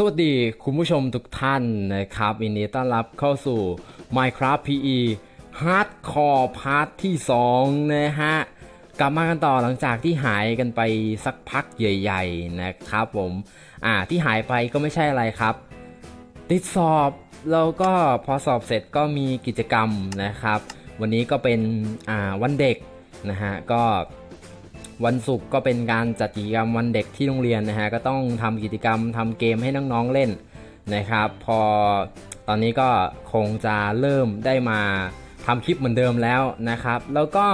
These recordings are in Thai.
สวัสดีคุณผู้ชมทุกท่านนะครับยินดีต้อนรับเข้าสู่ Minecraft PE Hardcore Part ที่ 2 นะฮะ กลับมากันต่อหลังจากที่หายกันไปสักพักใหญ่ๆนะครับผมอ่าที่หายไปก็ไม่ใช่อะไรครับ ติดสอบแล้วก็พอสอบเสร็จก็มีกิจกรรมนะครับ วันนี้ก็เป็นอ่าวันเด็กนะฮะก็ วันศุกร์ก็เป็นการจัดกิจกรรมวันเด็กที่โรงเรียนนะฮะก็ต้องทำกิจกรรมทำเกมให้น้องๆเล่นนะครับ พอตอนนี้ก็คงจะเริ่มได้มาทำคลิปเหมือนเดิมแล้วนะครับ แล้วก็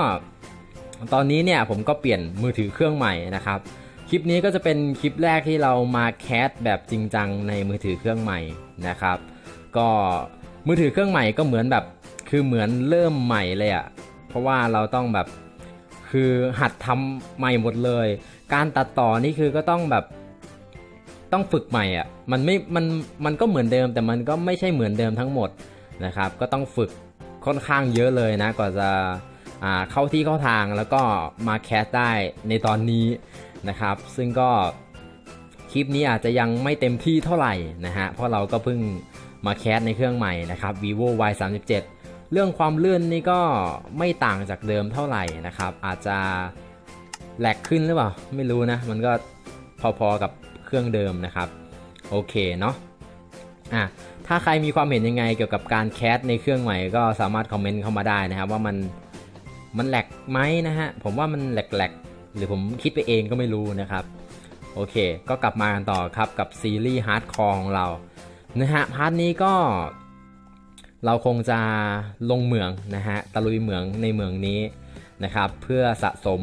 ตอนนี้เนี่ยผมก็เปลี่ยนมือถือเครื่องใหม่นะครับ คลิปนี้ก็จะเป็นคลิปแรกที่เรามาแคสแบบจริงจังในมือถือเครื่องใหม่นะครับ ก็มือถือเครื่องใหม่ก็เหมือนแบบคือเหมือนเริ่มใหม่เลยอะเพราะว่าเราต้องแบบ คือหัดทำใหม่หมดเลย การตัดต่อนี่คือก็ต้องแบบต้องฝึกใหม่อะ่ะมันไม่มันมันก็เหมือนเดิมแต่มันก็ไม่ใช่เหมือนเดิมทั้งหมดนะครับ ก็ต้องฝึกค่อนข้างเยอะเลยนะกว่าจะอ่าเข้าที่เข้าทางแล้วก็มาแคสได้ในตอนนี้นะครับ ซึ่งก็คลิปนี้อาจจะยังไม่เต็มที่เท่าไหร่นะฮะเพราะเราก็เพิ่งมาแคสในเครื่องใหม่นะครับ vivo y 3 7 เรื่องความลื่นนี่ก็ไม่ต่างจากเดิมเท่าไหร่นะครับ อาจจะแหลกขึ้นหรือเปล่า ไม่รู้นะ มันก็พอๆกับเครื่องเดิมนะครับ โอเคเนาะอะถ้าใครมีความเห็นยังไงเกี่ยวกับการแคสในเครื่องใหม่ก็สามารถคอมเมนต์เข้ามาได้นะครับ ว่ามันมันแหลกไหมนะฮะ ผมว่ามันแหลกๆ หรือผมคิดไปเองก็ไม่รู้นะครับ โอเค ก็กลับมากันต่อครับกับซีรีส์ฮาร์ดคอร์ของเรานะฮะพาร์ทนี้ก็ เราคงจะลงเหมืองนะฮะตะลุยเหมืองในเมืองนี้นะครับ เพื่อสะสม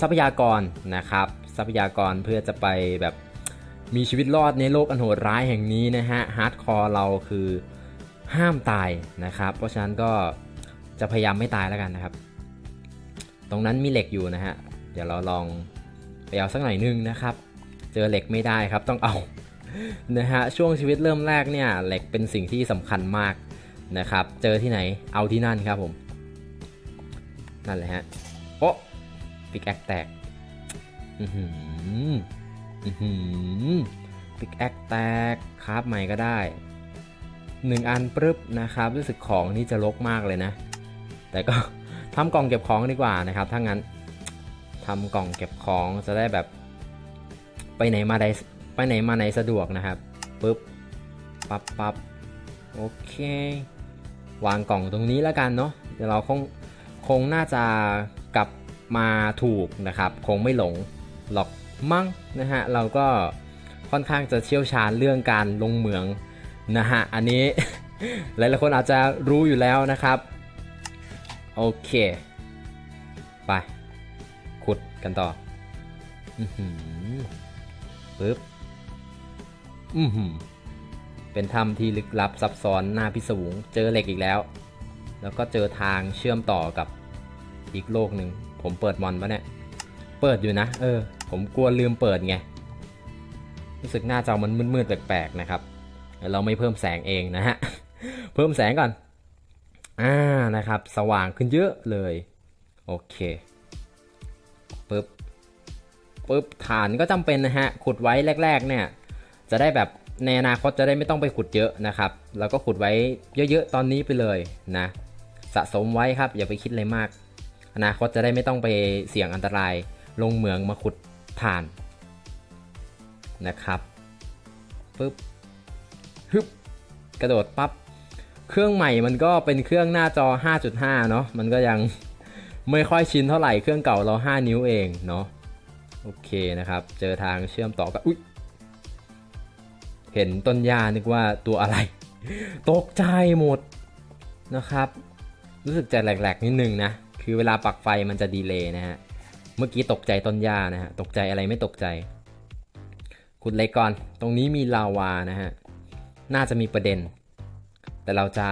ทรัพยากรนะครับ ทรัพยากรเพื่อจะไปแบบมีชีวิตรอดในโลกอันโหดร้ายแห่งนี้นะฮะฮาร์ดคอร์เราคือห้ามตายนะครับ เพราะฉะนั้นก็จะพยายามไม่ตายแล้วกันนะครับ ตรงนั้นมีเหล็กอยู่นะฮะ เดี๋ยวเราลองไปเอาสักหน่อยนึงนะครับ เจอเหล็กไม่ได้ครับต้องเอา นะฮะช่วงชีวิตเริ่มแรกเนี่ยเหล็กเป็นสิ่งที่สำคัญมากนะครับ เจอที่ไหนเอาที่นั่นครับผมนั่นแหละฮะโอ้ปิกแอคแตกอือหืออือหือปิกแอคแตกคราฟใหม่ก็ได้หนึ่งอันปึ๊บนะครับรู้สึกของนี่จะลกมากเลยนะ แต่ก็ทำกล่องเก็บของดีกว่านะครับ ถ้างั้นทำกล่องเก็บของจะได้แบบ ไปไหนมาได้ ไปไหนมาไหนสะดวกนะครับปึ๊บปับปับโอเค วางกล่องตรงนี้แล้วกันเนาะเดี๋ยวเราคงคงน่าจะกลับมาถูกนะครับ คงไม่หลงหรอกมั้งนะฮะเราก็ค่อนข้างจะเชี่ยวชาญเรื่องการลงเหมืองนะฮะอันนี้หลายๆคนอาจจะรู้อยู่แล้วนะครับ โอเค ไป ขุดกันต่ออปึ๊บ อือหือเป็นถ้ำที่ลึกลับซับซ้อนน่าพิศวง เจอเหล็กอีกแล้ว แล้วก็เจอทางเชื่อมต่อกับอีกโลกหนึ่ง ผมเปิดมอนปะเนี่ย เปิดอยู่นะ เออ ผมกลัวลืมเปิดไง รู้สึกหน้าจอมันมืดๆแปลกๆนะครับ เราไม่เพิ่มแสงเองนะฮะ เพิ่มแสงก่อน อ่า นะครับ สว่างขึ้นเยอะเลย โอเค ปึ๊บปุ๊บ ฐานก็จำเป็นนะฮะ ขุดไว้แรก ๆ เนี่ย จะได้แบบในอนาคตจะได้ไม่ต้องไปขุดเยอะนะครับแล้วก็ขุดไว้เยอะๆตอนนี้ไปเลยนะ สะสมไว้ครับอย่าไปคิดอะไรมาก อนาคตจะได้ไม่ต้องไปเสี่ยงอันตราย ลงเหมืองมาขุดถ่านนะครับปุ๊บฮึบกระโดดปับ๊บเครื่องใหม่มันก็เป็นเครื่องหน้าจอ 5.5 เนาะมันก็ยังไม่ค่อยชินเท่าไหร่เครื่องเก่าเรา 5 นิ้วเองเนาะโอเคนะครับ เจอทางเชื่อมต่อกับอุ๊ย เห็นต้นหญ้านึกว่าตัวอะไร ตกใจหมดนะครับ รู้สึกจะแหลกๆนิดนึงนะ คือเวลาปักไฟมันจะดีเลย์นะฮะ เมื่อกี้ตกใจต้นหญ้านะฮะ ตกใจอะไรไม่ตกใจ ขุดเล็กก่อน ตรงนี้มีลาวานะฮะ น่าจะมีประเด็น แต่เราจะ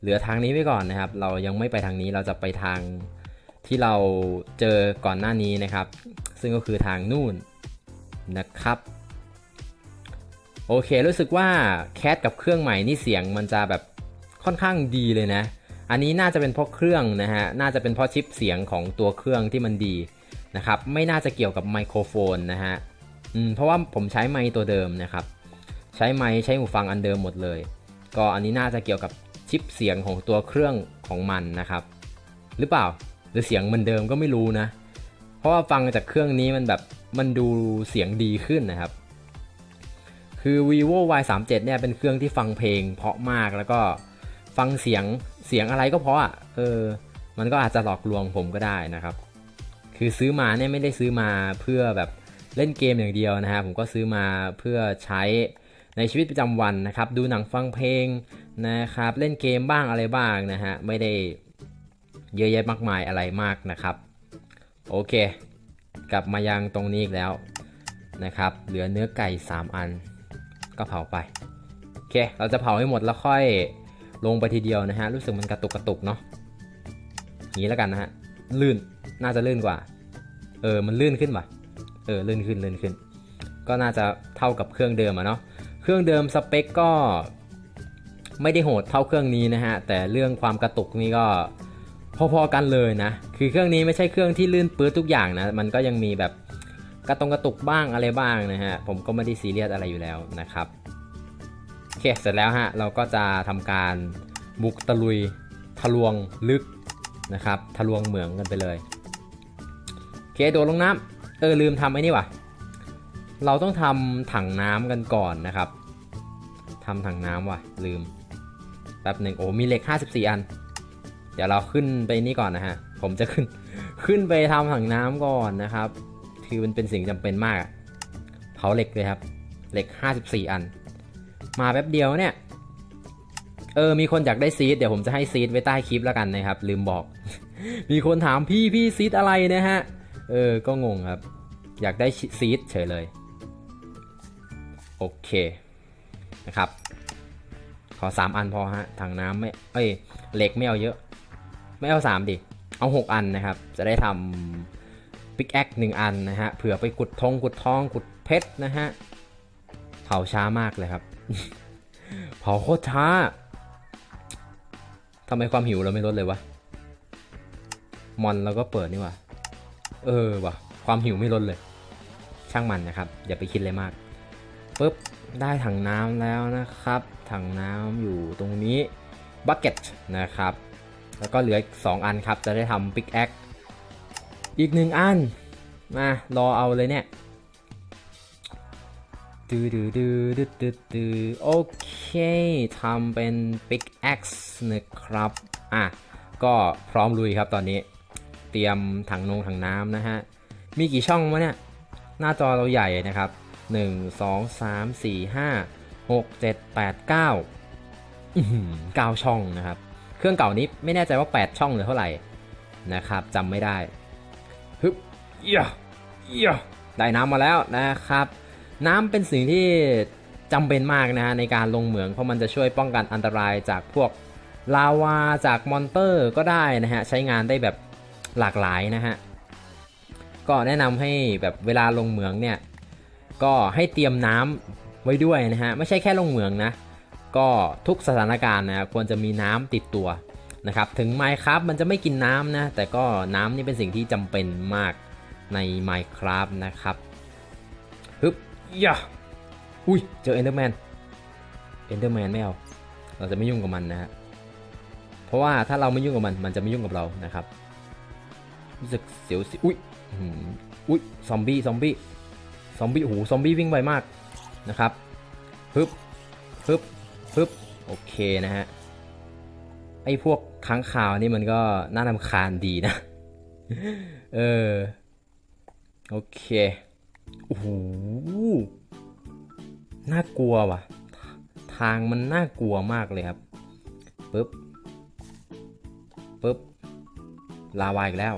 เหลือทางนี้ไว้ก่อนนะครับ เรายังไม่ไปทางนี้ เราจะไปทางที่เราเจอก่อนหน้านี้นะครับ ซึ่งก็คือทางนู่นนะครับ โอเค รู้สึกว่าแคสกับเครื่องใหม่นี่เสียงมันจะแบบค่อนข้างดีเลยนะ อันนี้น่าจะเป็นเพราะเครื่องนะฮะ น่าจะเป็นเพราะชิปเสียงของตัวเครื่องที่มันดีนะครับ ไม่น่าจะเกี่ยวกับไมโครโฟนนะฮะ อืม เพราะว่าผมใช้ไมค์ตัวเดิมนะครับ ใช้ไมค์ใช้หูฟังอันเดิมหมดเลย ก็อันนี้น่าจะเกี่ยวกับชิปเสียงของตัวเครื่องของมันนะครับ หรือเปล่า หรือเสียงมือนเดิมก็ไม่รู้นะ เพราะว่าฟังจากเครื่องนี้มันแบบมันดูเสียงดีขึ้นนะครับ คือ vivo y 3 7เนี่ยเป็นเครื่องที่ฟังเพลงเพราะมากแล้วก็ฟังเสียงเสียงอะไรก็เพราะอะเออ มันก็อาจจะหลอกลวงผมก็ได้นะครับ คือซื้อมาเนี่ยไม่ได้ซื้อมาเพื่อแบบเล่นเกมอย่างเดียวนะฮะผมก็ซื้อมาเพื่อใช้ในชีวิตประจำวันนะครับ ดูหนังฟังเพลงนะครับ เล่นเกมบ้างอะไรบ้างนะฮะไม่ได้เยอะแยะมากมายอะไรมากนะครับ โอเค กลับมายังตรงนี้อีกแล้วนะครับ เหลือเนื้อไก่ 3 อัน ก็เผาไปโอเค เราจะเผาให้หมดแล้วค่อยลงไปทีเดียวนะฮะ รู้สึกมันกระตุกกระตุกเนาะอย่างนี้แล้วกันนะฮะ ลื่น น่าจะลื่นกว่า เออ มันลื่นขึ้นป่ะ เออ ลื่นขึ้น ลื่นขึ้น ก็น่าจะเท่ากับเครื่องเดิมอะเนาะ เครื่องเดิมสเปคก็ไม่ได้โหดเท่าเครื่องนี้นะฮะ แต่เรื่องความกระตุกนี่ก็พอๆกันเลยนะ คือเครื่องนี้ไม่ใช่เครื่องที่ลื่นปื้ดทุกอย่างนะ มันก็ยังมีแบบ กระตรงกระตุกบ้างอะไรบ้างนะฮะ ผมก็ไม่ได้ซีเรียสอะไรอยู่แล้วนะครับ โอเค เสร็จแล้วฮะ เราก็จะทำการบุกตะลุยทะลวงลึกนะครับ ทะลวงเหมืองกันไปเลย โอเค โดดลงน้ำเออ ลืมทำไอ้นี่วะเราต้องทำถังน้ำกันก่อนนะครับทำถังน้ำว่ะ ลืมแป๊บหนึ่งโอ้มีเหล็ก 54 อัน เดี๋ยวเราขึ้นไปนี่ก่อนนะฮะ ผมจะขึ้นขึ้นไปทำถังน้ำก่อนนะครับ คือมันเป็นสิ่งจำเป็นมากอะเผาเหล็กเลยครับ เหล็ก 54 อัน มาแป๊บเดียวเนี่ย เออ มีคนอยากได้ซีดเดี๋ยวผมจะให้ซีดไว้ใต้คลิปแล้วกันนะครับ ลืมบอก มีคนถามพี่พี่ซีดอะไรนะฮะ เออ ก็งงครับ อยากได้ซีดเฉยเลย โอเคนะครับ ขอ 3 อันพอฮะถังน้ำไม่ เอ้ย เหล็กไม่เอาเยอะ ไม่เอา 3 ดิ เอา 6 อันนะครับ จะได้ทำ ปิกแอคหนึ่งอันนะฮะเผื่อไปขุดทองขุดทองขุดเพชรนะฮะเผาช้ามากเลยครับ เผาโคตรช้าทำไมความหิวเราไม่ลดเลยวะมอนเราก็เปิดนี่วะเออวะความหิวไม่ลดเลย ช่างมันนะครับ อย่าไปคิดเลยมากปุ๊บได้ถังน้ำแล้วนะครับ ถังน้ำอยู่ตรงนี้บักเก็ตนะครับ แล้วก็เหลืออีกสองอันครับ จะได้ทำปิกแอค อีกหนึ่งอัน มา รอเอาเลยเนี่ยดูดูดูดูดูดูโอเคทำเป็น Big X นะครับ อะ ก็พร้อมลุยครับตอนนี้ เตรียมถังนงถังน้ำนะฮะ มีกี่ช่องวะเนี่ย หน้าจอเราใหญ่นะครับ 1 2 3 4 5 6 7 8 9อื้อหือ9ช่องนะครับ เครื่องเก่านี้ไม่แน่ใจว่า 8 ช่องหรือเท่าไหร่นะครับจำไม่ได้ ฮึบเอียเอียได้น้ำมาแล้วนะครับ น้ำเป็นสิ่งที่จำเป็นมากนะฮะในการลงเหมือง เพราะมันจะช่วยป้องกันอันตรายจากพวกลาวาจากมอนเตอร์ก็ได้นะฮะ ใช้งานได้แบบหลากหลายนะฮะ ก็แนะนำให้แบบเวลาลงเหมืองเนี่ย ก็ให้เตรียมน้ำไว้ด้วยนะฮะ ไม่ใช่แค่ลงเหมืองนะ ก็ทุกสถานการณ์นะควรจะมีน้ำติดตัว นะครับถึง Minecraft มันจะไม่กินน้ำนะ แต่ก็น้ำนี่เป็นสิ่งที่จำเป็นมากใน Minecraft นะครับฮึบยะอุ้ย เจอ Enderman Enderman ไม่เอา เราจะไม่ยุ่งกับมันนะฮะเพราะว่าถ้าเราไม่ยุ่งกับมัน มันจะไม่ยุ่งกับเรานะครับรู้สึกเสียวสิอุ้ยอุ้ยซอมบี้ซอมบี้ซอมบี้โอ้โหซอมบี้วิ่งไวมากนะครับฮึบฮึบฮึบโอเคนะฮะไอ้พวก ค้างคาวนี่มันก็น่ารำคาญดีนะ เออ โอเคโอ้โหน่ากลัวว่ะ ทางมันน่ากลัวมากเลยครับปึ๊บปึ๊บลาวาอีกแล้ว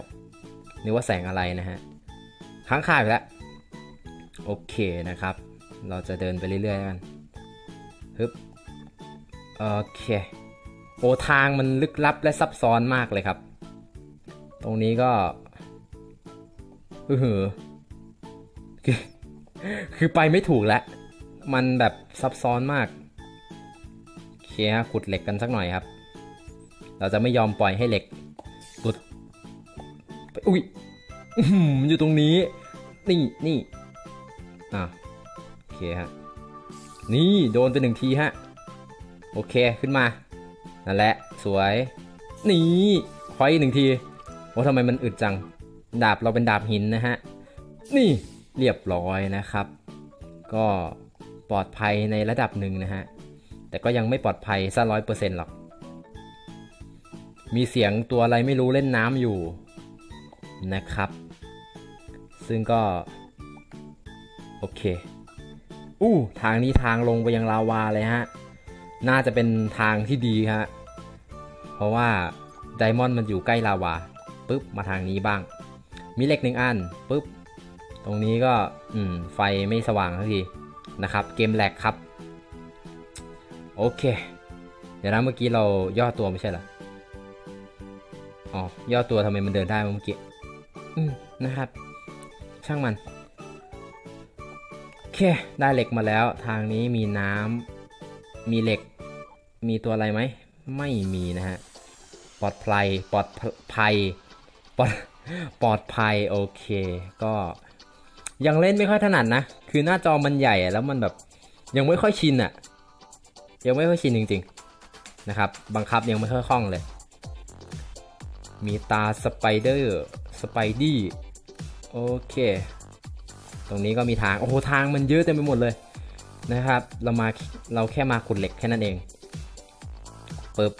นึกว่าแสงอะไรนะฮะค้างคาวอีกแล้วโอเคนะครับ เราจะเดินไปเรื่อยๆกันฮึบโอเค โอทางมันลึกลับและซับซ้อนมากเลยครับ ตรงนี้ก็อือหือคือคือไปไม่ถูกแล้ว มันแบบซับซ้อนมากเคฮะขุดเหล็กกันสักหน่อยครับ เราจะไม่ยอมปล่อยให้เหล็กหลุดไปอุ้ยอื้อหืออยู่ตรงนี้ นี่นี่อะโอเคฮะนี่โดนไปหนึ่งทีฮะ โอเคขึ้นมา นั่นแหละ สวย นี่คอยหนึ่งทีโอ้ทำไมมันอึดจัง ดาบเราเป็นดาบหินนะฮะ นี่เรียบร้อยนะครับ ก็ปลอดภัยในระดับหนึ่งนะฮะ แต่ก็ยังไม่ปลอดภัยซะร้อยเปอร์เซ็นต์หรอก มีเสียงตัวอะไรไม่รู้เล่นน้ำอยู่นะครับ ซึ่งก็ โอเค อู้ทางนี้ทางลงไปยังลาวาเลยฮะ น่าจะเป็นทางที่ดีฮะเพราะว่าไดมอนด์มันอยู่ใกล้ลาวาปุ๊บมาทางนี้บ้าง มีเหล็กหนึ่งอันปุ๊บตรงนี้ก็อืมไฟไม่สว่างสักทีนะครับ เกมแหลกครับ โอเค เดี๋ยวนะเมื่อกี้เราย่อตัวไม่ใช่เหรออ๋อย่อตัวทำไมมันเดินได้เมื่อกี้อืมนะครับ ช่างมันโอเค ได้เหล็กมาแล้ว ทางนี้มีน้ำมีเหล็ก มีตัวอะไรไหม ไม่มีนะฮะ ปลอดภัย ปลอดภัย ปลอดปลอดภัย โอเค ก็ยังเล่นไม่ค่อยถนัดนะ คือหน้าจอมันใหญ่แล้วมันแบบยังไม่ค่อยชินอะ ยังไม่ค่อยชินจริง ๆ นะครับ บังคับยังไม่ค่อยคล่องเลย มีตาสไปเดอร์ สไปดี้ โอเค ตรงนี้ก็มีทาง โอ้โห ทางมันเยอะเต็มไปหมดเลยนะครับ เรามา เราแค่มาขุดเหล็กแค่นั้นเอง ปึ๊บ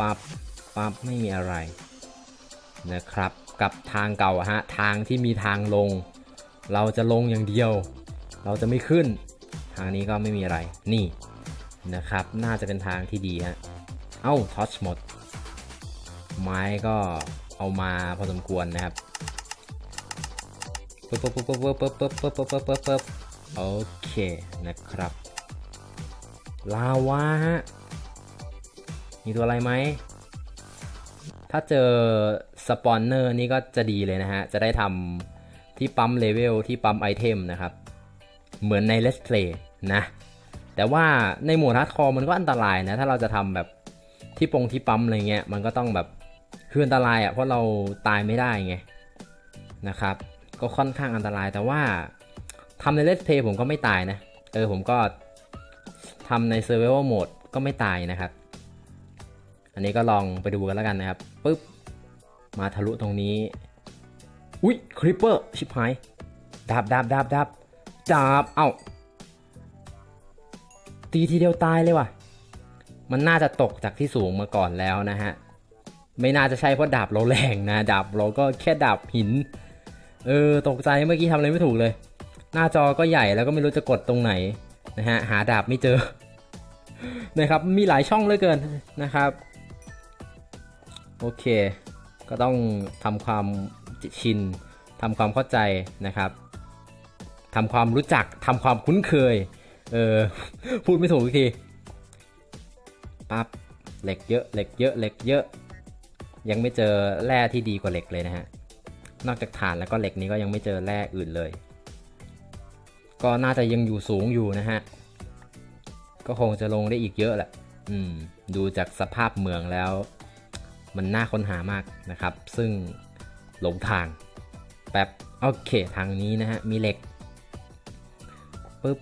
ปับปับไม่มีอะไรนะครับกับทางเก่าฮะทางที่มีทางลง เราจะลงอย่างเดียว เราจะไม่ขึ้น ทางนี้ก็ไม่มีอะไรนี่นะครับ น่าจะเป็นทางที่ดีฮะเอ้าทอชหมด ไม้ก็เอามาพอสมควรนะครับปึ๊บปึ๊บปึ๊บปึ๊บปึ๊บปึ๊บปึ๊บปึ๊บปึ๊บปึ๊บปึ๊บโอเคนะครับลาวาฮะ มีตัวอะไรไหม ถ้าเจอสปอนเนอร์นี่ก็จะดีเลยนะฮะ จะได้ทำที่ปั๊มเลเวลที่ปั๊มไอเทมนะครับ เหมือนใน Let's Play นะ แต่ว่าในหมดฮาร์ดคอร์มันก็อันตรายนะ ถ้าเราจะทำแบบที่ปงที่ปั๊มอะไรเงี้ย มันก็ต้องแบบคืออันตรายอะ่ะเพราะเราตายไม่ได้ไงนะครับ ก็ค่อนข้างอันตรายแต่ว่าทำใน Let's Play ผมก็ไม่ตายนะ เออผมก็ทำใน Survival Mode ก็ไม่ตายนะครับ นนี้ก็ลองไปดูกันแล้วกันนะครับปึ๊บมาทะลุตรงนี้ อุ๊ยคริปเปอร์ชิบหายดาบดาบดาบดาบดาบเอ้าตีทีเดียวตายเลยว่ะ มันน่าจะตกจากที่สูงมาก่อนแล้วนะฮะ ไม่น่าจะใช่เพราะดาบเราแรงนะ ดาบเราก็แค่ดาบหิน เออ ตกใจเมื่อกี้ทำอะไรไม่ถูกเลย หน้าจอก็ใหญ่แล้วก็ไม่รู้จะกดตรงไหนนะฮะ หาดาบไม่เจอนะครับ มีหลายช่องเลยเกินนะครับ โอเค ก็ต้องทำความชินทำความเข้าใจนะครับทำความรู้จักทำความคุ้นเคย เออ พูดไม่ถูกอีกทีปั๊บเหล็กเยอะ เหล็กเยอะ เหล็กเยอะ ยังไม่เจอแร่ที่ดีกว่าเหล็กเลยนะฮะ นอกจากฐานแล้วก็เหล็กนี้ก็ยังไม่เจอแร่อื่นเลย ก็น่าจะยังอยู่สูงอยู่นะฮะ ก็คงจะลงได้อีกเยอะแหละ อืม ดูจากสภาพเมืองแล้ว มันน่าค้นหามากนะครับ ซึ่งหลงทางแป๊บโอเคทางนี้นะฮะ มีเหล็กปึ๊บ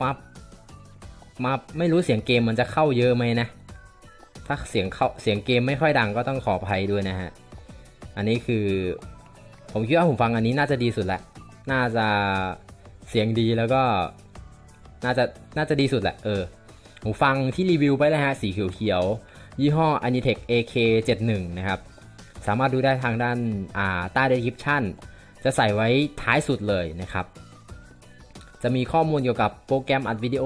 ปั๊บมาไม่รู้เสียงเกมมันจะเข้าเยอะไหมนะ ถ้าเสียงเข้าเสียงเกมไม่ค่อยดังก็ต้องขออภัยด้วยนะฮะ อันนี้คือ ผมคิดว่าผมฟังอันนี้น่าจะดีสุดแหละ น่าจะเสียงดีแล้วก็ น่าจะน่าจะดีสุดแหละ เออผมฟังที่รีวิวไปแล้วฮะ สีเขียวๆ ยี่ห้อ Anitech AK71 นะครับ สามารถดูได้ทางด้านอ่าใต้ description จะใส่ไว้ท้ายสุดเลยนะครับ จะมีข้อมูลเกี่ยวกับโปรแกรมอัดวิดีโอ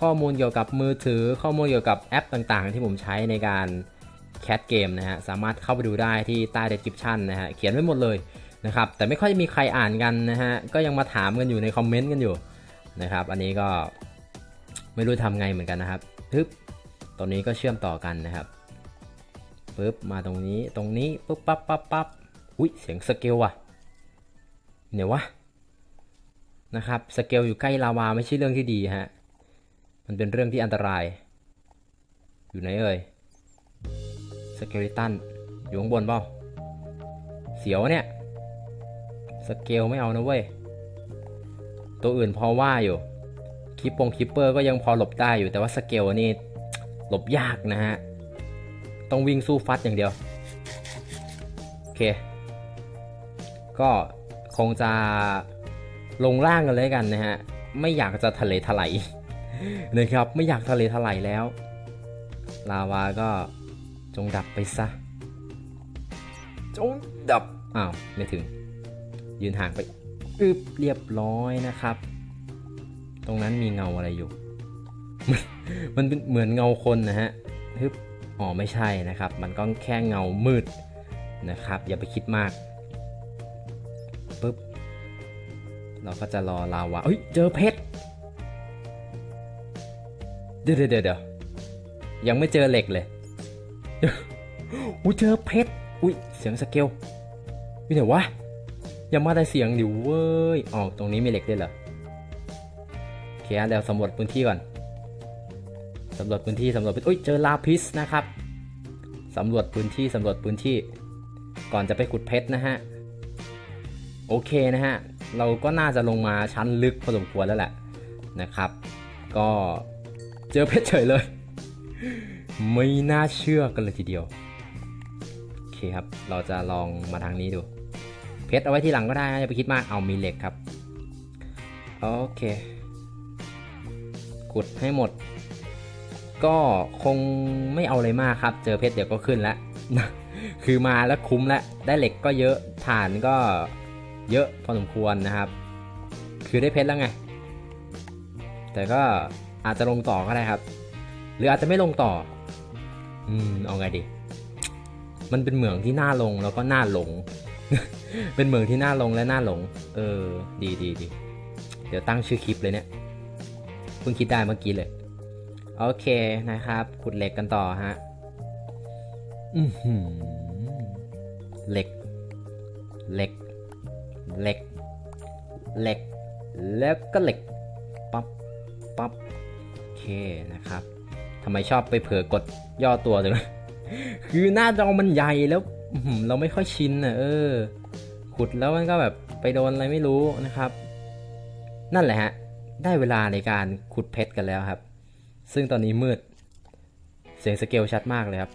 ข้อมูลเกี่ยวกับมือถือ ข้อมูลเกี่ยวกับแอปต่างๆ ที่ผมใช้ในการแคสเกมนะฮะ สามารถเข้าไปดูได้ที่ใต้ description นะฮะ เขียนไว้หมดเลยนะครับ แต่ไม่ค่อยมีใครอ่านกันนะฮะ ก็ยังมาถามกันอยู่ในคอมเมนต์กันอยู่นะครับ อันนี้ก็ไม่รู้ทำไงเหมือนกันนะครับทึบ ตรงนี้ก็เชื่อมต่อกันนะครับปึ๊บมาตรงนี้ตรงนี้ปึ๊บปั๊บปั๊บปั๊บอุ้ยเสียงสเกลว่ะเนี่ยวะนะครับสเกลอยู่ใกล้ลาวาไม่ใช่เรื่องที่ดีฮะมันเป็นเรื่องที่อันตราย อยู่ไหนเอ่ยสเกลิตันอยู่ข้างบนเปล่าเสียวเนี่ยสเกลไม่เอานะเว้ยตัวอื่นพอว่าอยู่คิปปงคิปเปอร์ก็ยังพอหลบได้อยู่แต่ว่าสเกลนี่ หลบยากนะฮะ ต้องวิ่งสู้ฟัดอย่างเดียว โอเค ก็คงจะลงล่างกันเลยกันนะฮะ ไม่อยากจะทะเลถลายนะครับ ไม่อยากทะเลถลายแล้ว ลาวาก็จงดับไปซะ จงดับ อ้าว ไม่ถึง ยืนห่างไปอึบเรียบร้อยนะครับ ตรงนั้นมีเงาอะไรอยู่ มันเป็นเหมือนเงาคนนะฮะฮึบอ๋อไม่ใช่นะครับ มันก็แค่เงามืดนะครับ อย่าไปคิดมากปุ๊บเราก็จะรอลาวาเฮ้ยเจอเพชรเดี๋ยวเดี๋ยวเดี๋ยวยังไม่เจอเหล็กเลยอุ้ยเจอเพชรอุ้ยเสียงสเกลวิเดี๋ยววะอย่ามาแต่เสียงดิเว้ยอ๋อตรงนี้มีเหล็กด้วยเหรอโอเคเดี๋ยวสำรวจพื้นที่ก่อน สำรวจพื้นที่สำรวจพื้นอุ้ยเจอลาพิสนะครับสำรวจพื้นที่สำรวจพื้นที่ ก่อนจะไปขุดเพชรนะฮะโอเคนะฮะเราก็น่าจะลงมาชั้นลึกพอสมควรแล้วแหละนะครับ ก็เจอเพชรเฉยเลย ไม่น่าเชื่อกันเลยทีเดียวโอเคครับเราจะลองมาทางนี้ดู เพชรเอาไว้ทีหลังก็ได้นะอย่าไปคิดมากเอามีเหล็กครับโอเคขุดให้หมด ก็คงไม่เอาอะไรมากครับ เจอเพชรเดี๋ยวก็ขึ้นแล้วคือมาแล้วคุ้มแล้วได้เหล็กก็เยอะฐานก็เยอะพอสมควรนะครับ คือได้เพชรแล้วไง แต่ก็อาจจะลงต่อก็ได้ครับ หรืออาจจะไม่ลงต่อ อืมเอาไงดี มันเป็นเหมืองที่น่าลงแล้วก็น่าหลง เป็นเหมืองที่น่าลงและน่าหลง เออ ดีดีดีเดี๋ยวตั้งชื่อคลิปเลยเนี่ยเพิ่งคิดได้เมื่อกี้เลย โอเคนะครับ ขุดเหล็กกันต่อฮะอือหือเหล็ก เหล็ก เหล็ก เหล็ก แล้วก็เหล็ก ปั๊บ ปั๊บ โอเคนะครับทำไมชอบไปเผลอกดย่อตัวจังเลยคือหน้าจอมันใหญ่แล้วเราไม่ค่อยชินอะเออ ขุดแล้วมันก็แบบไปโดนอะไรไม่รู้นะครับ นั่นแหละฮะ ได้เวลาในการขุดเพชรกันแล้วครับ ซึ่งตอนนี้มืด เสียงสเกลชัดมากเลยครับ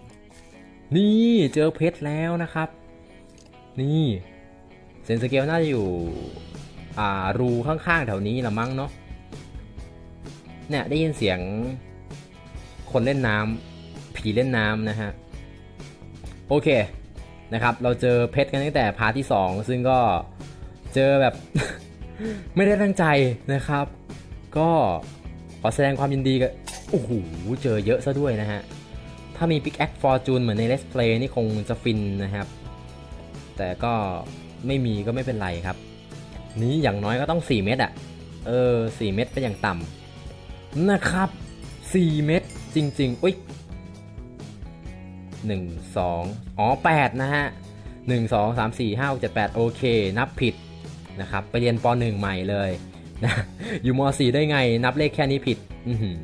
นี่เจอเพชรแล้วนะครับ นี่เสียงสเกลน่าจะอยู่ อ่า รูข้างๆแถวนี้ละมั้งเนาะ เนี่ยได้ยินเสียงคนเล่นน้ำผีเล่นน้ำนะฮะ โอเคนะครับ เราเจอเพชรกันตั้งแต่พาร์ทที่ 2 ซึ่งก็เจอแบบ ไม่ได้ตั้งใจนะครับ ก็ขอแสดงความยินดีกับ โอ้โห เจอเยอะซะด้วยนะฮะ ถ้ามี Pickaxe Fortune เหมือนใน Let's Play นี่คงจะฟินนะครับ แต่ก็ไม่มีก็ไม่เป็นไรครับ นี้อย่างน้อยก็ต้อง 4 เม็ดอะเออ 4 เม็ดเป็นอย่างต่ำนะครับ 4 เม็ดจริงๆ อุ้ย1 2อ๋อ 8 นะฮะ 1 2 3 4 5 6 7 8 โอเค นับผิดนะครับ ไปเรียนป .1 ใหม่เลยนะอยู่ม .4 ได้ไงนับเลขแค่นี้ผิด อือหือ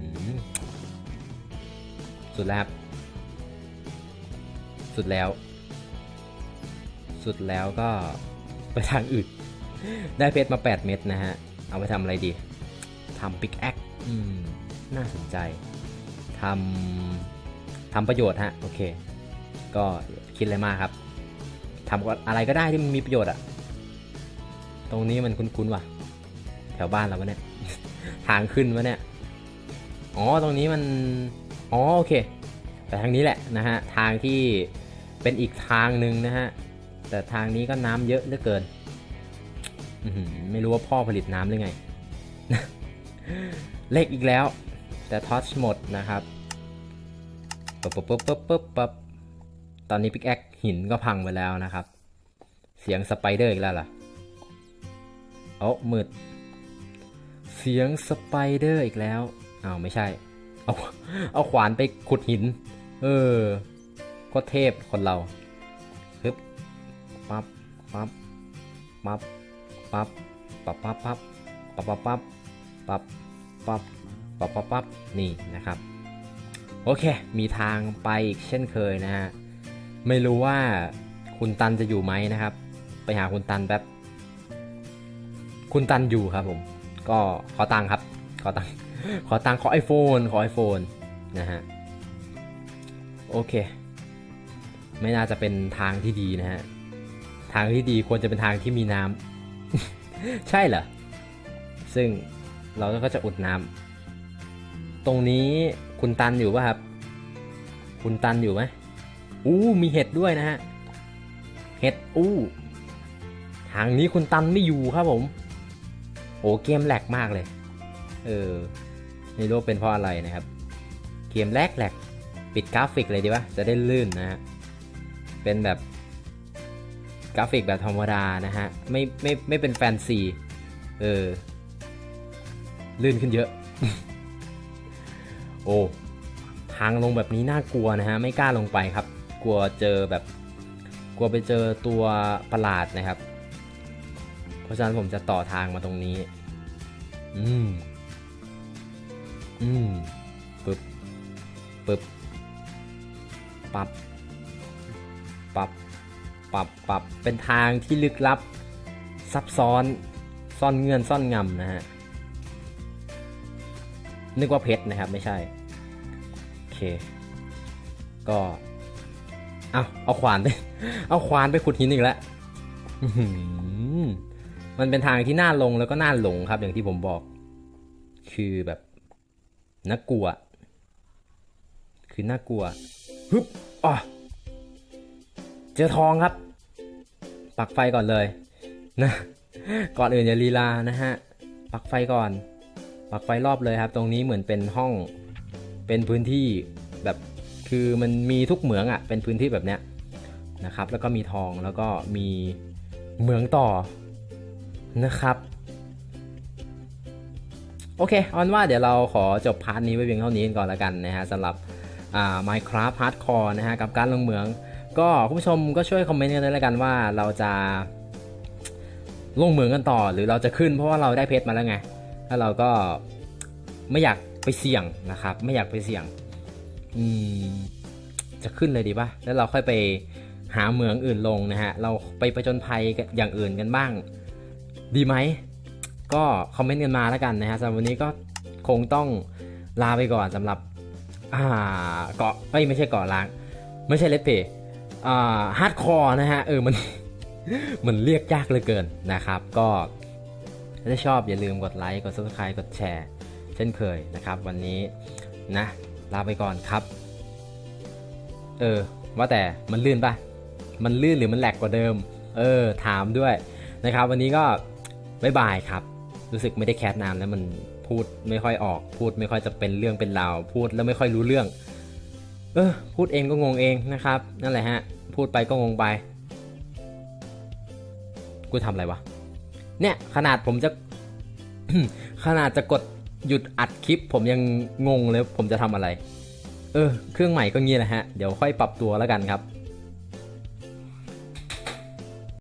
สุดแล้วครับสุดแล้ว สุดแล้วก็ไปทางอื่น ได้เพชรมา 8 เม็ดนะฮะ เอาไปทำอะไรดีทำปิกแอคน่าสนใจทำทำประโยชน์ฮะ โอเค ก็คิดอะไรมากครับทำอะไรก็ได้ที่มันมีประโยชน์อะตรงนี้มันคุ้นๆว่ะ แถวบ้านเราปะเนี่ย ทางขึ้นวะเนี่ย อ๋อ ตรงนี้มัน อ๋อโอเค แต่ทางนี้แหละนะฮะทางที่เป็นอีกทางหนึ่งนะฮะแต่ทางนี้ก็น้ำเยอะเหลือเกินอไม่รู้ว่าพ่อผลิตน้ำหรือไง เล็กอีกแล้ว แต่ทอชหมดนะครับปั๊บปั๊บปั๊บปั๊บปั๊บปั๊บตอนนี้พิกแอคหินก็พังไปแล้วนะครับ เสียงสไปเดอร์อีกแล้วล่ะโอ้มืด เสียงสไปเดอร์อีกแล้วอ้าวไม่ใช่ เอาเอาขวานไปขุดหิน เออโคตรเทพคนเราฮึบปั๊บปั๊บปั๊บปั๊บปั๊บปั๊บปั๊บปั๊บปั๊บปั๊บปั๊บปั๊บปั๊บปั๊บปั๊บนี่นะครับ โอเค มีทางไปอีกเช่นเคยนะฮะ ไม่รู้ว่าคุณตันจะอยู่ไหมนะครับ ไปหาคุณตันแป๊บ คุณตันอยู่ครับผม ก็ขอตังค์ครับ ขอตังค์ ขอตังขอ iPhone ขอ iPhone นะฮะ โอเค ไม่น่าจะเป็นทางที่ดีนะฮะ ทางที่ดีควรจะเป็นทางที่มีน้ำ ใช่เหรอ ซึ่งเราก็จะอุดน้ำ ตรงนี้คุณตันอยู่ป่ะครับ คุณตันอยู่ไหมอู้ มีเห็ดด้วยนะฮะ เห็ด อู้ ทางนี้คุณตันไม่อยู่ครับผม โอ้เกมแหลกมากเลย เออ ไม่รู้เป็นเพราะอะไรนะครับ เกมแรกแหลกปิดกราฟิกเลยดีวะจะได้ลื่นนะฮะ เป็นแบบกราฟิกแบบธรรมดานะฮะ ไม่ไม่ไม่เป็นแฟนซี เออ ลื่นขึ้นเยอะ โอ้ทางลงแบบนี้น่ากลัวนะฮะ ไม่กล้าลงไปครับ กลัวเจอแบบ กลัวไปเจอตัวประหลาดนะครับ เพราะฉะนั้นผมจะต่อทางมาตรงนี้ อืม อืมปึ๊บปึ๊บปับปับปับปับเป็นทางที่ลึกลับ ซับซ้อนซ่อนเงื่อนซ่อนงำนะฮะนึกว่าเพชรนะครับไม่ใช่ โอเค ก็ เอาเอาขวานไป เอาขวานไปขุดหินอีกแล้วมันเป็นทางที่น่าลงแล้วก็น่าหลงครับ อย่างที่ผมบอก คือแบบ น่ากลัว คือน่ากลัวฮึบอ๋อเจอทองครับ ปักไฟก่อนเลยนะก่อนอื่นอย่าลีลานะฮะปักไฟก่อน ปักไฟรอบเลยครับ ตรงนี้เหมือนเป็นห้องเป็นพื้นที่แบบคือมันมีทุกเหมืองอะ่ะเป็นพื้นที่แบบเนี้ยนะครับ แล้วก็มีทองแล้วก็มีเหมืองต่อนะครับ โอเคเอนว่าเดี๋ยวเราขอจบพาร์ทนี้ไว้เพียงเท่านี้ก่อนละกันนะฮะสำหรับอ่า Minecraft Hardcore นะฮะกับการลงเหมือง ก็คุณผู้ชมก็ช่วยคอมเมนต์กันด้วยละกันว่าเราจะลงเหมืองกันต่อหรือเราจะขึ้นเพราะว่าเราได้เพชรมาแล้วไงแล้วเราก็ไม่อยากไปเสี่ยงนะครับ ไม่อยากไปเสี่ยงอืมจะขึ้นเลยดีป่ะแล้วเราค่อยไปหาเหมืองอื่นลงนะฮะเราไปประจนภัยกับอย่างอื่นกันบ้าง ดีไหม ก็คอมเมนต์กันมาแล้วกันนะฮะสำหรับวันนี้ก็คงต้องลาไปก่อนสำหรับอ่าเกาะเอ้ยไม่ใช่เกาะล้าง ไม่ใช่เลตเพย์อ่าฮาร์ดคอร์นะฮะเออมันมันเรียกยากเหลือเกินนะครับ ก็ถ้าชอบอย่าลืมกดไลค์กด subscribe กดแชร์เช่นเคยนะครับ วันนี้นะ ลาไปก่อนครับ เออ ว่าแต่มันลื่นปะมันลื่นหรือมันแหลกกว่าเดิม เออ ถามด้วยนะครับ วันนี้ก็บ๊ายบายครับ รู้สึกไม่ได้แคสนานแล้วมันพูดไม่ค่อยออก พูดไม่ค่อยจะเป็นเรื่องเป็นราว พูดแล้วไม่ค่อยรู้เรื่อง เออพูดเองก็งงเองนะครับ นั่นแหละฮะ พูดไปก็งงไป กูทำอะไรวะ เนี่ยขนาดผมจะ ขนาดจะกดหยุดอัดคลิป ผมยังงงเลยผมจะทำอะไร เออ เครื่องใหม่ก็งี้แหละฮะ เดี๋ยวค่อยปรับตัวแล้วกันครับ